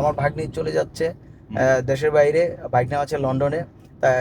আমার ভাগ্নি চলে যাচ্ছে দেশের বাইরে ভাগ্নে আছে লন্ডনে। তাই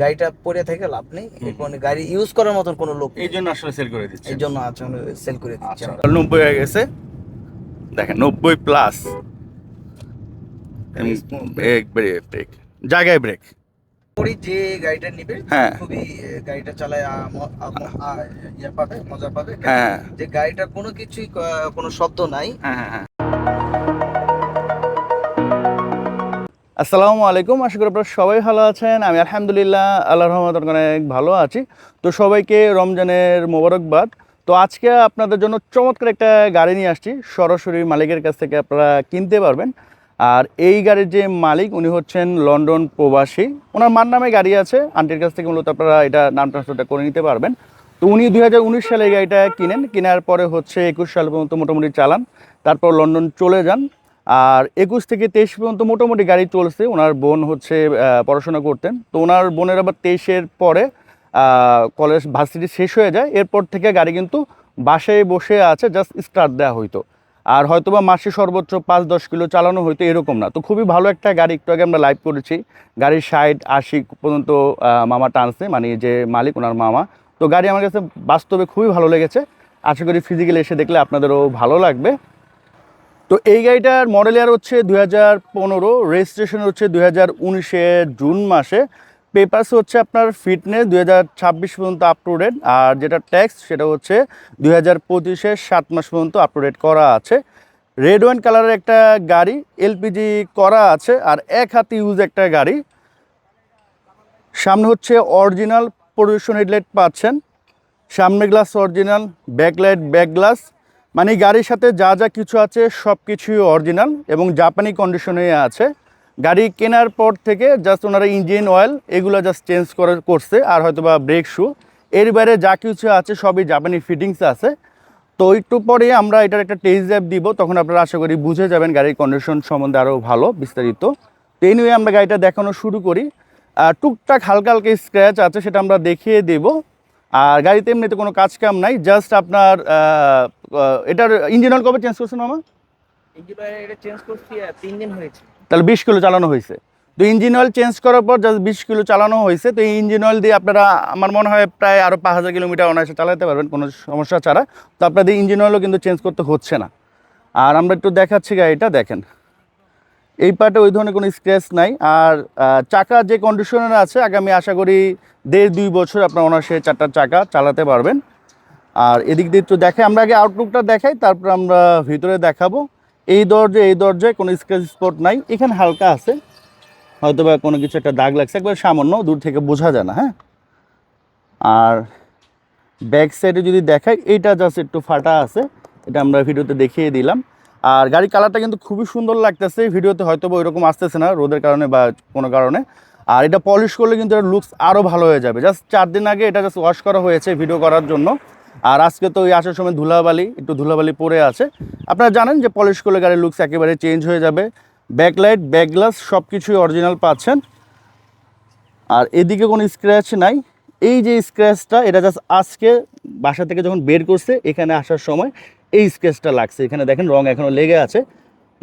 গাড়িটা পরে থেকে লাভ নেই এখন গাড়ি ইউজ করার মতন কোনো লোক এই জন্য আসলে সেল করে দিচ্ছে। এই জন্য আছে সেল করে দিচ্ছি। আচ্ছা নব্বই হয়ে গেছে। দেখেন নব্বই প্লাস ব্রেক ব্রেক ব্রেক জায়গায় ব্রেক করি যে গাড়িটা নিবে হ্যাঁ। খুবই গাড়িটা চালায় ইয়ে পাবে মজা পাবে। হ্যাঁ। যে গাড়িটা কোনো কিছুই কোনো শব্দ নাই। আসসালামু আলাইকুম, আশা করি আপনারা সবাই ভালো আছেন। আমি আলহামদুলিল্লাহ আল্লাহ রহমত অনেক ভালো আছি। তো সবাইকে রমজানের মোবারকবাদ। তো আজকে আপনাদের জন্য চমৎকার একটা গাড়ি নিয়ে আসছি। সরাসরি মালিকের কাছ থেকে আপনারা কিনতে পারবেন। আর এই গাড়ির যে মালিক, উনি হচ্ছেন লন্ডন প্রবাসী। ওনার মার নামে গাড়ি আছে। আন্টির কাছ থেকে মূলত আপনারা এটা নাম ট্রান্সফারটা করে নিতে পারবেন। তো উনি দু হাজার উনিশ সালে এই গাড়িটা কিনেন। কেনার পরে হচ্ছে একুশ সাল পর্যন্ত মোটামুটি চালান। তারপর লন্ডন চলে যান। আর একুশ থেকে তেইশ পর্যন্ত মোটামুটি গাড়ি চলছে। ওনার বোন হচ্ছে পড়াশোনা করতেন। তো ওনার বোনের আবার তেইশের পরে কলেজ, ভার্সিটি শেষ হয়ে যায়। এরপর থেকে গাড়ি কিন্তু বাসায় বসে আছে জাস্ট স্টার্ট দেওয়া হইতো। আর হয়তোবা মাসে সর্বোচ্চ পাঁচ দশ কিলো চালানো হইতো, এরকম না। তো খুবই ভালো একটা গাড়ি, একটু আগে আমরা লাইভ করেছি। গাড়ির ষাট, আশি পর্যন্ত মামা টানছে মানে যে মালিক, ওনার মামা। তো গাড়ি আমার কাছে বাস্তবে খুবই ভালো লেগেছে। আশা করি ফিজিক্যালি এসে দেখলে আপনাদেরও ভালো লাগবে। তো এই গাড়িটার মডেল ইয়ার হচ্ছে দুই হাজার পনেরো রেজিস্ট্রেশন হচ্ছে দুই হাজার উনিশের জুন মাসে। পেপার্স হচ্ছে আপনার ফিটনেস দুই হাজার ছাব্বিশ পর্যন্ত আপ টু ডেট আর যেটা ট্যাক্স সেটা হচ্ছে দুই হাজার পঁচিশের সাত মাস পর্যন্ত আপ টু ডেট করা আছে। রেড ওয়াইন কালারের একটা গাড়ি এলপিজি করা আছে, আর এক হাতে ইউজ একটা গাড়ি। সামনে হচ্ছে অরিজিনাল প্রডিউশন হেডলাইট পাচ্ছেন। সামনে glass original backlight back glass মানে গাড়ির সাথে যা যা কিছু আছে, সব কিছুই অরিজিনাল এবং জাপানি কন্ডিশনে আছে। গাড়ি কেনার পর থেকে জাস্ট ওনারা ইঞ্জিন অয়েল এগুলো জাস্ট চেঞ্জ করে করছে, আর হয়তো বা ব্রেক শু এর বাইরে যা কিছু আছে, সবই জাপানি ফিটিংস আছে। তো একটু পরে আমরা এটার একটা টেস্ট ড্রাইভ দিব, তখন আপনারা আশা করি বুঝে যাবেন গাড়ির কন্ডিশন সম্বন্ধে আরও ভালো, বিস্তারিত। তো এই নিয়ে আমরা গাড়িটা দেখানো শুরু করি। আর টুকটাক হালকা হালকা স্ক্র্যাচ আছে, সেটা আমরা দেখিয়ে দেবো। আর গাড়িতে এমনিতে কোনো কাজ কাম নাই জাস্ট আপনার এটার ইঞ্জিন অয়েল কবে চেঞ্জ করছেন আমার এটা চেঞ্জ করছি আহ, তিন দিন হয়েছে। তাহলে বিশ কিলো চালানো হয়েছে। তো ইঞ্জিন অয়েল চেঞ্জ করার পর জাস্ট বিশ কিলো চালানো হয়েছে তো এই ইঞ্জিন অয়েল দিয়ে আপনারা আমার মনে হয় প্রায় আরও পাঁচ হাজার কিলোমিটার অনায়াসে চালাতে পারবেন কোনো সমস্যা ছাড়া। তো আপনাদের ইঞ্জিন অয়েলও কিন্তু চেঞ্জ করতে হচ্ছে না। আর আমরা একটু দেখাচ্ছি গাড়িটা দেখেন। এই পার্টে ওই ধরনের কোনো স্ক্র্যাচ নাই। আর চাকা যে কন্ডিশনের আছে আগামী আশা করি দেড় দুই বছর আপনার অনায়াসে চারটা চাকা চালাতে পারবেন। আর এদিক দিয়ে একটু দেখে আমরা আগে আউটলুকটা দেখাই, তারপর আমরা ভিতরে দেখাবো। এই দরজা, এই দরজায় কোনো স্ক্র্যাচ স্পট নাই, এখানে হালকা আছে। হয়তো বা কোনো কিছু একটা দাগ লাগছে, একবার সামান্য, দূর থেকে বোঝা যায় না হ্যাঁ? আর ব্যাক সাইডে যদি দেখাই, এইটা জাস্ট একটু ফাটা আছে, এটা আমরা ভিডিওতে দেখিয়ে দিলাম। আর গাড়ি কালারটা কিন্তু খুবই সুন্দর লাগতেছে ভিডিওতে হয়তো বা ওইরকম আসতেছে না, রোদের কারণে বা কোনো কারণে। আর এটা পলিশ করলে কিন্তু এর লুকস আরও ভালো হয়ে যাবে। জাস্ট চার দিন আগে এটা জাস্ট ওয়াশ করা হয়েছে ভিডিও করার জন্য। আর আজকে তো ওই আসার সময় ধুলাবালি, একটু ধুলাবালি পড়ে আছে। আপনারা জানেন যে পলিশ করলে গাড়ির লুকস একেবারে চেঞ্জ হয়ে যাবে। ব্যাকলাইট ব্যাক গ্লাস সব কিছুই অরিজিনাল পাচ্ছেন। আর এদিকে কোনো স্ক্র্যাচ নাই। এই যে স্ক্র্যাচটা এটা জাস্ট আজকে বাসা থেকে যখন বের করছে, এখানে আসার সময় এই স্ক্র্যাচটা লাগছে। এখানে দেখেন রং এখনও লেগে আছে।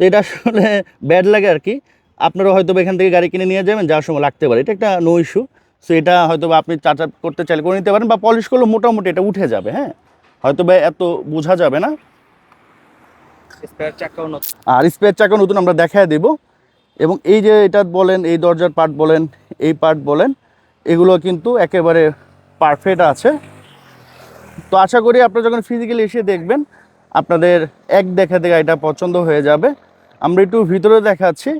তো এটা আসলে ব্যাড লাগে আর কি। আপনারা হয়তো এখান থেকে গাড়ি কিনে নিয়ে যাবেন, যাওয়ার সময় লাগতে পারে। এটা একটা নো ইস্যু সো এটা হয়তো বা আপনি চার্জ করতে চাইলে করে নিতে পারেন বা পলিশ করলে মোটামুটি এটা উঠে যাবে হ্যাঁ? হয়তো বা এত বোঝা যাবে না। আর স্পেয়ার চাকা নতুন আমরা দেখায় দেব। এবং এই যে এটা বলেন এই দরজার পার্ট বলেন এই পার্ট বলেন এগুলো কিন্তু একেবারে পারফেক্ট আছে। তো আশা করি আপনারা যখন ফিজিক্যালি এসে দেখবেন আপনাদের এক দেখাতে এটা পছন্দ হয়ে যাবে। আমরা একটু ভিতরে দেখাচ্ছি।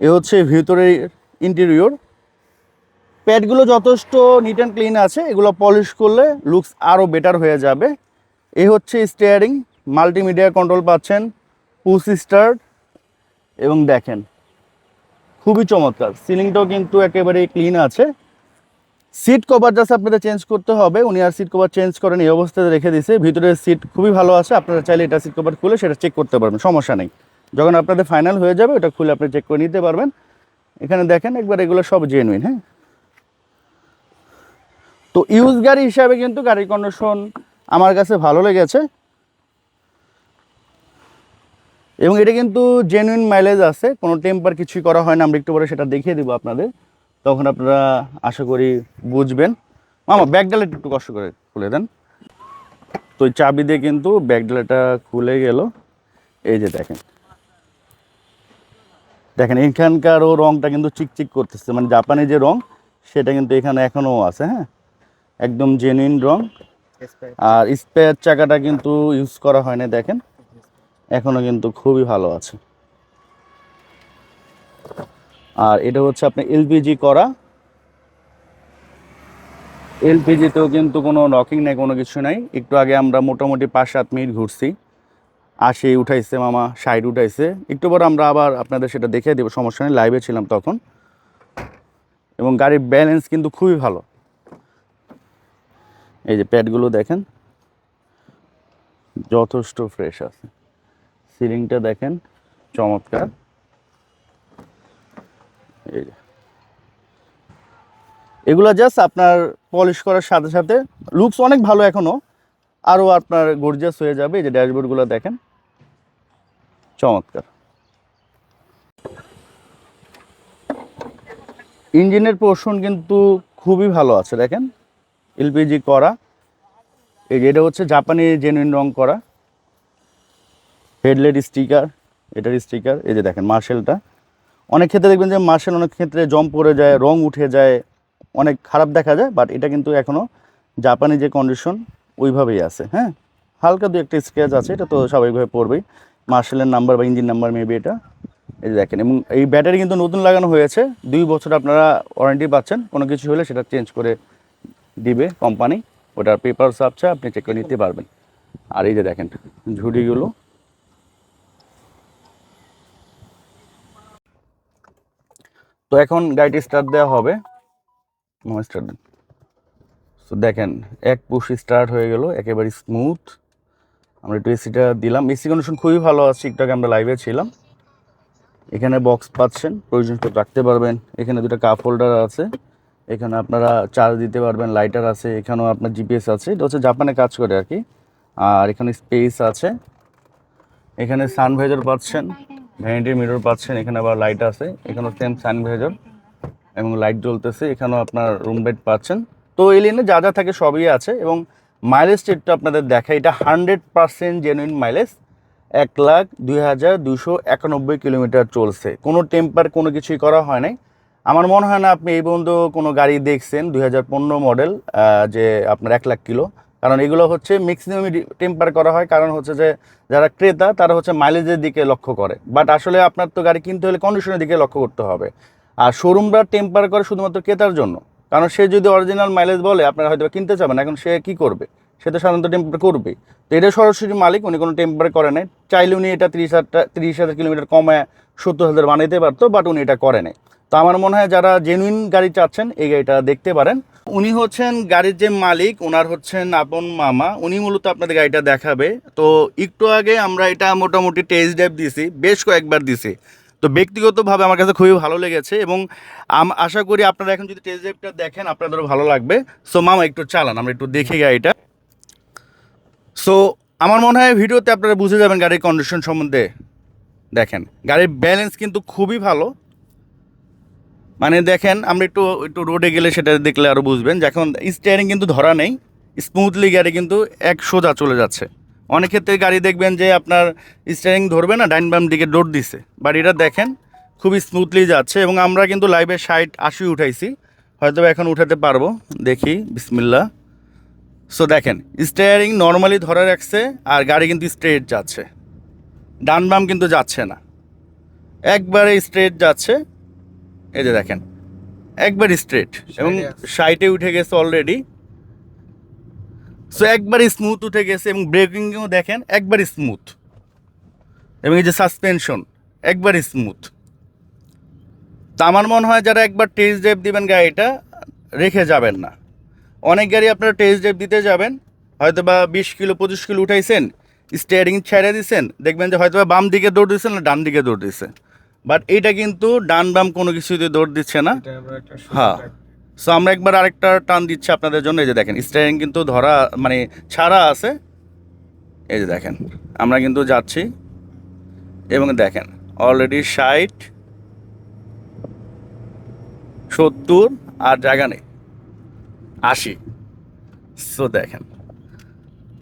এ হচ্ছে ভিতরের ইন্টেরিয়র প্যাডগুলো যথেষ্ট নিট অ্যান্ড ক্লিন আছে, এগুলো পলিশ করলে লুকস আরও বেটার হয়ে যাবে। এই হচ্ছে স্টিয়ারিং মাল্টিমিডিয়া কন্ট্রোল পাচ্ছেন পুশ স্টার্ট এবং দেখেন, খুবই চমৎকার। সিলিংটাও কিন্তু একেবারে ক্লিন আছে। সিট কভার জাস্ট আপনাদের চেঞ্জ করতে হবে, উনি আর সিট কভার চেঞ্জ করেন, এই অবস্থাতে রেখে দিছে। ভিতরে সিট খুবই ভালো আছে, আপনারা চাইলে এটা সিট কভার খুলে সেটা চেক করতে পারবেন, সমস্যা নেই। যখন আপনাদের ফাইনাল হয়ে যাবে, ওটা খুলে আপনি চেক করে নিতে পারবেন। এখানে দেখেন একবার এগুলো সব জেনুইন হ্যাঁ? তো ইউজ গাড়ি হিসাবে কিন্তু গাড়ির কন্ডিশন আমার কাছে ভালো লেগেছে। এবং এটা কিন্তু জেনুইন মাইলেজ আছে, কোনো টেম্পার কিছুই করা হয় না, আমরা একটু পরে সেটা দেখিয়ে দিব আপনাদের। তখন আপনারা আশা করি বুঝবেন। মামা ব্যাগ ডালাটা একটু কষ্ট করে খুলে দেন। তো ওই চাবি দিয়ে কিন্তু ব্যাগ ডালাটা খুলে গেল। এই যে দেখেন। দেখেন, এখানকারও রংটা কিন্তু চিকচিক করতেছে। মানে জাপানি যে রং, সেটা কিন্তু এখানে এখনও আছে হ্যাঁ? একদম জেনুইন রং। আর স্পেয়ার চাকাটা কিন্তু ইউজ করা হয় না দেখেন। এখনও কিন্তু খুবই ভালো আছে। আর এটা হচ্ছে আপনি এলপিজি করা। এলপিজিতেও কিন্তু কোনো নকিং নেই কোনো কিছু নাই। একটু আগে আমরা মোটামুটি পাঁচ সাত মিনিট ঘুরছি। আশি উঠাইছে মামা ষাট উঠাইছে। একটু পর আমরা আবার আপনাদের সেটা দেখিয়ে দেবো সমস্যা নেই লাইভে ছিলাম তখন। এবং গাড়ির ব্যালেন্স কিন্তু খুবই ভালো। এই যে প্যাডগুলো দেখেন, যথেষ্ট ফ্রেশ আছে। সিলিংটা দেখেন, চমৎকার। এই যে। এগুলো জাস্ট আপনার পলিশ করার সাথে সাথে লুকস অনেক ভালো এখনও আরও আপনার গর্জাস হয়ে যাবে। এই যে ড্যাশবোর্ডগুলো দেখেন, চমৎকার। ইঞ্জিনের পোর্শন কিন্তু খুবই ভালো আছে, দেখেন। এলপিজি করা। এই যে এটা হচ্ছে জাপানি জেনুইন রং করা। হেডলাইট স্টিকার এটার স্টিকার এই যে দেখেন মার্শেলটা অনেক ক্ষেত্রে দেখবেন যে মার্শেল অনেক ক্ষেত্রে জম পড়ে যায়, রং উঠে যায়, অনেক খারাপ দেখা যায় বাট এটা কিন্তু এখনও জাপানি যে কন্ডিশন ওইভাবেই আছে হ্যাঁ? হালকা দু একটা স্ক্র্যাচ আছে, এটা তো স্বাভাবিকভাবে পড়বেই। মার্শেলের নাম্বার বা ইঞ্জিন নাম্বার মেবি এটা। এই দেখেন, এবং এই ব্যাটারি কিন্তু নতুন লাগানো হয়েছে। দুই বছর আপনারা ওয়ারেন্টি পাচ্ছেন, কোনো কিছু হলে সেটা চেঞ্জ করে দিবে কোম্পানি ওটার পেপার সাপছে আপনি চেক করে নিতে পারবেন। আর এই যে দেখেন, ঝুড়িগুলো। তো এখন গাড়িটি স্টার্ট দেওয়া হবে। স্টার্ট তো দেখেন, এক পুশ স্টার্ট হয়ে গেল, একেবারে স্মুথ আমরা একটু এসিটা দিলাম। এসি কন্ডিশন খুবই ভালো আছে আগে আমরা লাইভে ছিলাম। এখানে বক্স পাচ্ছেন প্রয়োজন রাখতে পারবেন। এখানে দুটো কাপ হোল্ডার আছে। এখানে আপনারা চার্জ দিতে পারবেন লাইটার আছে, এখানেও আপনার জিপিএস আছে, এটা হচ্ছে জাপানে কাজ করে আর কি। আর এখানে স্পেস আছে, এখানে সানভাইজার পাচ্ছেন ভ্যানিটি মিরর পাচ্ছেন, এখানে আবার লাইট আছে, এখানেও সেম সানভাইজার এবং লাইট জ্বলতেছে, এখানেও আপনার রুম বেড পাচ্ছেন। তো এই লিনে যা যা থাকে সবই আছে এবং মাইলেজ একটু আপনাদের দেখায় এটা হান্ড্রেড পার্সেন্ট জেনুইন মাইলেজ এক লাখ দুই হাজার দুশো একানব্বই কিলোমিটার চলছে। কোনো টেম্পার কোনো কিছুই করা হয় নাই। আমার মনে হয় না আপনি এই পর্যন্ত কোনো গাড়ি দেখছেন দুই হাজার পনেরো মডেল যে আপনার এক লাখ কিলো। কারণ এগুলো হচ্ছে ম্যাক্সিমাম টেম্পার করা হয়। কারণ হচ্ছে যে যারা ক্রেতা, তারা হচ্ছে মাইলেজের দিকে লক্ষ্য করে। বাট আসলে আপনার তো গাড়ি কিনতে হলে কন্ডিশনের দিকে লক্ষ্য করতে হবে। আর শোরুমরা টেম্পার করে শুধুমাত্র ক্রেতার জন্য। কারণ সে যদি অরিজিনাল মাইলেজ বলে, আপনারা হয়তো কিনতে চাবেন, এখন সে কি করবে? সে তো সাধারণত টেম্পার করবে তো এটা সরাসরি মালিক, উনি কোনো টেম্পার করে নাই। চাইলে উনি এটা তিরিশ হাজার তিরিশ হাজার কিলোমিটার কমায় সত্তর হাজার বানাইতে পারতো বাট উনি এটা করে নাই। তো আমার মনে হয় যারা জেনুইন গাড়ি চাচ্ছেন, এই গাড়িটা দেখতে পারেন। উনি হচ্ছেন গাড়ির যে মালিক ওনার হচ্ছেন আপন মামা, উনি মূলত আপনাদের গাড়িটা দেখাবে। তো একটু আগে আমরা এটা মোটামুটি টেস্ট ড্রাইভ দিছি বেশ কয়েকবার দিছি তো ব্যক্তিগতভাবে আমার কাছে খুবই ভালো লেগেছে এবং আশা করি আপনারা এখন যদি টেস্ট ড্রাইভটা দেখেন, আপনাদেরও ভালো লাগবে। সো মামা, একটু চালান, আমরা একটু দেখি গাড়িটা। সো আমার মনে হয় ভিডিওতে আপনারা বুঝে যাবেন গাড়ির কন্ডিশন সম্বন্ধে। দেখেন, গাড়ির ব্যালেন্স কিন্তু খুবই ভালো। মানে দেখেন, আমরা একটু একটু রোডে গেলে সেটা দেখলে আরও বুঝবেন যখন স্টিয়ারিং কিন্তু ধরা নেই। স্মুথলি গাড়ি কিন্তু এক সোজা চলে যাচ্ছে। অনেক ক্ষেত্রে গাড়ি দেখবেন যে আপনার স্টিয়ারিং ধরবে না, ডাইন বাম দিকে ডোর দিছে। বাট এটা দেখেন খুবই স্মুথলি যাচ্ছে এবং আমরা কিন্তু লাইভে ষাট, আশি উঠাইছি। হয়তো এখন উঠাতে পারব। দেখি বিসমিল্লা সো দেখেন স্টিয়ারিং নর্মালি ধরে রাখছে আর গাড়ি কিন্তু স্ট্রেট যাচ্ছে। ডান বাম কিন্তু যাচ্ছে না। একবারে স্ট্রেট যাচ্ছে। এই যে দেখেন একবার স্ট্রেট এবং সাইটে উঠে গেছে অলরেডি সো একবার স্মুথ উঠে গেছে এবং ব্রেকিংও দেখেন একবার স্মুথ এবং এই যে সাসপেনশন একবার স্মুথ তা আমার মনে হয় যারা একবার টেস্ট ড্রাইভ দিবেন গাড়িটা রেখে যাবেন না। অনেক গাড়ি আপনারা টেস্ট ড্রাইভ দিতে যাবেন হয়তো বা বিশ কিলো পঁচিশ কিলো উঠাইছেন স্টিয়ারিং ছেড়ে দিছেন দেখবেন যে হয়তো বা বাম দিকে দৌড় দিচ্ছে না ডান দিকে দৌড় দিচ্ছে বাট এইটা কিন্তু ডান বাম কোনো কিছুতে দৌড় দিচ্ছে না। হ্যাঁ। সো আমরা একবার আরেকটা টান দিচ্ছি আপনাদের জন্য। এই যে দেখেন স্টিয়ারিং কিন্তু ধরা মানে ছাড়া আছে। এই যে দেখেন আমরা কিন্তু যাচ্ছি। এবং দেখেন অলরেডি ষাট সত্তর আর জায়গা নেই। আশি। সো দেখেন।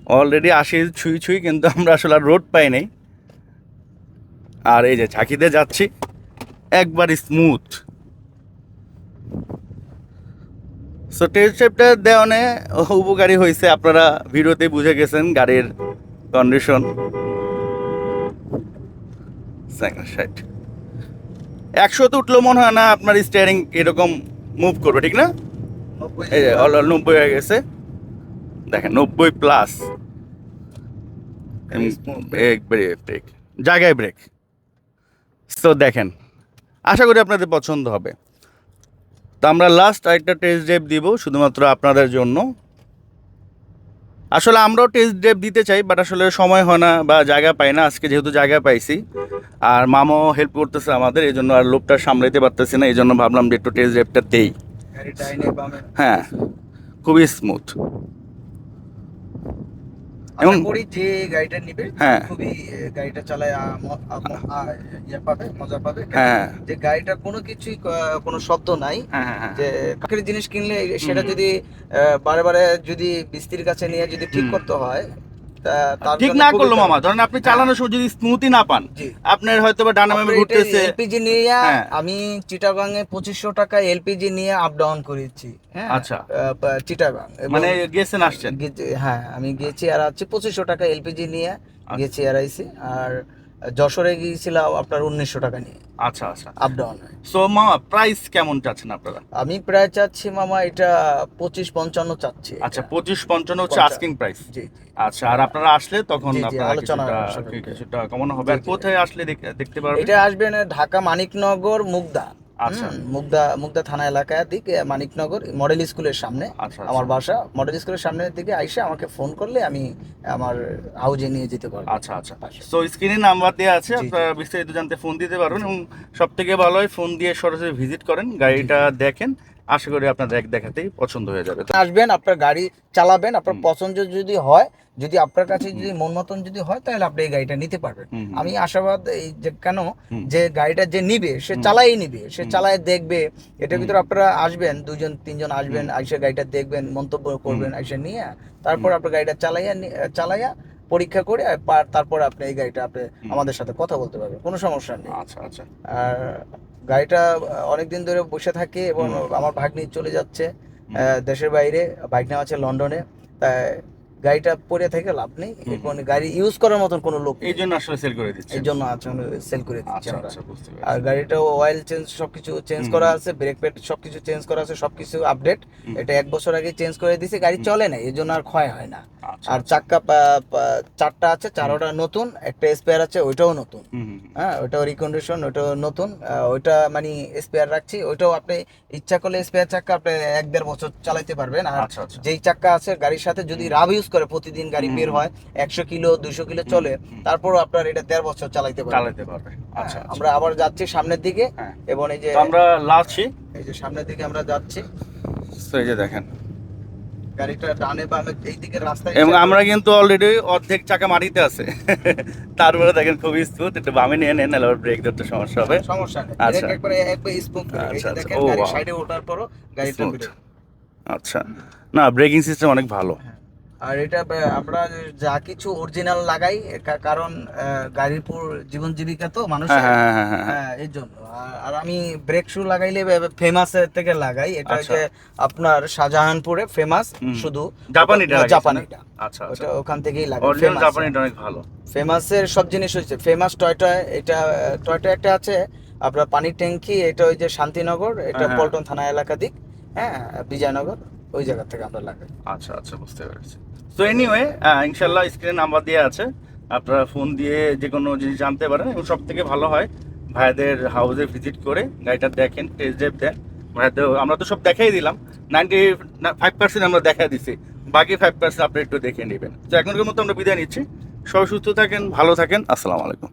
অলরেডি আসি ছুঁই ছুঁই কিন্তু আমরা আসলে আর রোড পাই নাই। আর এই যে ঝাঁকিতে যাচ্ছি একবার স্মুথ সো টেস্ট ড্রাইভটা দেওয়ানে উপকারী হয়েছে আপনারা ভিডিওতে বুঝে গেছেন গাড়ির কন্ডিশন ষাট একশো তো উঠলেও মনে হয় না আপনার স্টিয়ারিং এরকম মুভ করবে ঠিক না? এই যে নব্বই হয়ে গেছে। দেখেন নব্বই প্লাস একবারে ব্রেক জায়গায় ব্রেক তো দেখেন আশা করি আপনাদের পছন্দ হবে। তো আমরা লাস্ট আরেকটা টেস্ট ড্রাইভ দিব শুধুমাত্র আপনাদের জন্য। আসলে আমরাও টেস্ট ড্রাইভ দিতে চাই বাট আসলে সময় হয় না বা জায়গা পাই না। আজকে যেহেতু জায়গা পাইছি আর মামাও হেল্প করতেছে আমাদের এই জন্য আর লোকটা সামলাইতে পারতেছি না এই জন্য ভাবলাম যে একটু টেস্ট ড্রাইভটা দেই। হ্যাঁ খুবই স্মুথ এবং- করি যে গাড়িটা নিবে হ্যাঁ। খুবই গাড়িটা চালায় ইয়ে পাবে মজা পাবে। হ্যাঁ। যে গাড়িটা কোনো কিছুই কোনো শব্দ নাই হ্যাঁ হ্যাঁ যে কাকের জিনিস কিনলে সেটা যদি আহ, বারে বারে যদি বিস্তির কাছে নিয়ে যদি ঠিক করতে হয় ঠিক না করল মামা ধরেন আপনি চালানোর সময় যদি স্মুথই না পান আপনার হয়তো বা ডানা ঘুরতেছে। এলপিজি নিয়ে হ্যাঁ। আমি চিটাগাং এ পঁচিশশো টাকা এলপিজি নিয়ে আপ ডাউন করেছি হ্যাঁ। আচ্ছা। চিটাগাং মানে গেছেন আসছেন? হ্যাঁ আমি গেছি আর আছি পঁচিশশো টাকা এলপিজি নিয়ে আচ্ছা। গেছি আর আইছি। আর যশোরে গিয়েছিলাম আপনার উনিশশো টাকা নিয়ে। আচ্ছা আচ্ছা। আপ ডাউন সো মামা প্রাইস কেমন চাচ্ছেন আপনারা? আমি প্রায় চাচ্ছি মামা এটা পঁচিশ পঞ্চান্ন চাচ্ছি আচ্ছা পঁচিশ পঞ্চান্ন হচ্ছে আস্কিং প্রাইস আচ্ছা আর আপনারা আসলে তখন আলোচনা কিছুটা কমানো হবে। আর। কোথায় আসলে দেখতে পারবেন? এটা আসবেন ঢাকা মানিকনগর মুগদা। আচ্ছা। মুগদা মুগদা থানা এলাকার দিকে মানিকনগর মডেল স্কুলের সামনে। আচ্ছা আমার বাসা মডেল স্কুলের সামনের দিকে আইসে আমাকে ফোন করলে আমি আমার হাউজে নিয়ে যেতে পারব। আচ্ছা আচ্ছা। সো স্ক্রিনে নাম্বার দেওয়া আছে। আপনারা বিস্তারিত জানতে ফোন দিতে পারবেন এবং সব থেকে ভালো হয় ফোন দিয়ে সরাসরি ভিজিট করেন গাড়িটা দেখেন আশা করি আপনাদের এক দেখাতেই পছন্দ হয়ে যাবে। আসবেন আপনার গাড়ি চালাবেন আপনার পছন্দ যদি হয় যদি আপনার কাছে যদি মন মতন যদি হয় তাহলে আপনি এই গাড়িটা নিতে পারবেন। আমি আশাবাদ এই যে কেন যে গাড়িটা যে নিবে সে। চালাই নিবে সে। চালায় দেখবে এটার ভিতরে আপনারা আসবেন দুজন তিনজন আসবেন আইসে গাড়িটা দেখবেন মন্তব্য করবেন আইসে নিয়ে তারপর আপনার গাড়িটা চালাইয়া চালাইয়া পরীক্ষা করে আর তারপর আপনি এই গাড়িটা আপনি আমাদের সাথে কথা বলতে পারবেন কোনো সমস্যা নেই। আচ্ছা আচ্ছা। আর গাড়িটা অনেকদিন ধরে বসে থাকে এবং। আমার ভাগ্নি চলে যাচ্ছে দেশের বাইরে। বাইক নেওয়া আছে লন্ডনে। তাই গাড়িটা পরে থেকে লাভ নেই। এখন গাড়ি ইউজ করার মতন কোনো লোক এই জন্য আসলে সেল করে দিচ্ছি এই জন্য সেল করে দিচ্ছি আচ্ছা আমরা। আচ্ছা আর গাড়িটা অয়েল চেঞ্জ সবকিছু চেঞ্জ করা আছে ব্রেক প্যাড সবকিছু চেঞ্জ করা আছে সবকিছু আপডেট এটা এক বছর আগে চেঞ্জ করে দিয়েছি গাড়ি চলে না এই জন্য আর ক্ষয় হয় না। আচ্ছা আর চাক্কা পা- চারটা আছে চারোটা নতুন একটা স্পেয়ার আছে ওইটাও নতুন। হ্যাঁ ওটাও রিকন্ডিশন ওটাও নতুন। ওইটা মানে স্পেয়ার রাখছি ওইটাও আপনি ইচ্ছা করলে স্পেয়ার চাক্কা আপনি এক দেড় বছর চালাইতে পারবেন। আর যেই চাক্কা আছে গাড়ির সাথে যদি রাব ইউজ করে প্রতিদিন গাড়ি বের হয় একশো কিলো দুইশো কিলো চলে। তারপরও আপনার এটা দেড় বছর চালাইতে পারবেন চালাতে পারবে। আচ্ছা হ্যাঁ, আচ্ছা। আমরা আবার যাচ্ছি সামনের দিকে হ্যাঁ। এবং এই যে আমরা লাস্ট এই যে সামনের দিকে আমরা যাচ্ছি। এই যে দেখেন। গাড়িটা ডানে বামে এই দিকে রাস্তায় এবং আমরা কিন্তু অলরেডি অর্ধেক চাকা মাটিতে আছে। তারপরে দেখেন খুবই স্মুথ একটু বামে নিয়ে নেন নাহলে ব্রেক ধরতে সমস্যা হবে। সমস্যা নেই। আচ্ছা। একবারে একবার স্মুথ আচ্ছা, আচ্ছা। দেখেন গাড়ি সাইডে ওঠার পরও গাড়িটা আচ্ছা। না ব্রেকিং সিস্টেম অনেক ভালো। আর এটা আমরা যা কিছু অরিজিনাল লাগাই কারণ গাড়ির পুর জীবন জীবিকা তো মানুষ হ্যাঁ হ্যাঁ হ্যাঁ এই জন্য। আর- আমি ব্রেক শু লাগাইলে ফেমাস থেকে লাগাই। এটা হচ্ছে আপনার শাহজাহানপুরে ফেমাস শুধু জাপানিটা জাপানিটা। আচ্ছা আচ্ছা। ওটা ওখান থেকেই লাগে অরিজিনাল জাপানিটা অনেক ভালো। ফেমাসের সব জিনিস হয়েছে। ফেমাস টয়টা এটা টয়টা একটা আছে আপনার পানির ট্যাঙ্কি এটা ওই যে শান্তিনগর এটা। পল্টন থানা এলাকা দিক হ্যাঁ বিজয়নগর ওই জায়গা থেকে আমরা লাগাই। আচ্ছা আচ্ছা বুঝতে পেরেছি। তো এনিওয়ে ইনশাল্লাহ স্ক্রিনে নাম্বার দেওয়া আছে। আপনারা ফোন দিয়ে যে কোনো জিনিস জানতে পারেন এবং সব থেকে ভালো হয়, ভাইদের হাউসে ভিজিট করে গাড়িটা দেখেন টেস্ট ড্রাইভ দেন। ভাইদের, আমরা তো সব দেখাই দিলাম। নাইনটি ফাইভ পার্সেন্ট আমরা দেখা দিছি। বাকি ফাইভ পার্সেন্ট আপনি একটু দেখে নেবেন। তো এখনকার মতো আমরা বিদায় নিচ্ছি। সবাই সুস্থ থাকেন, ভালো থাকেন। আসসালামু আলাইকুম।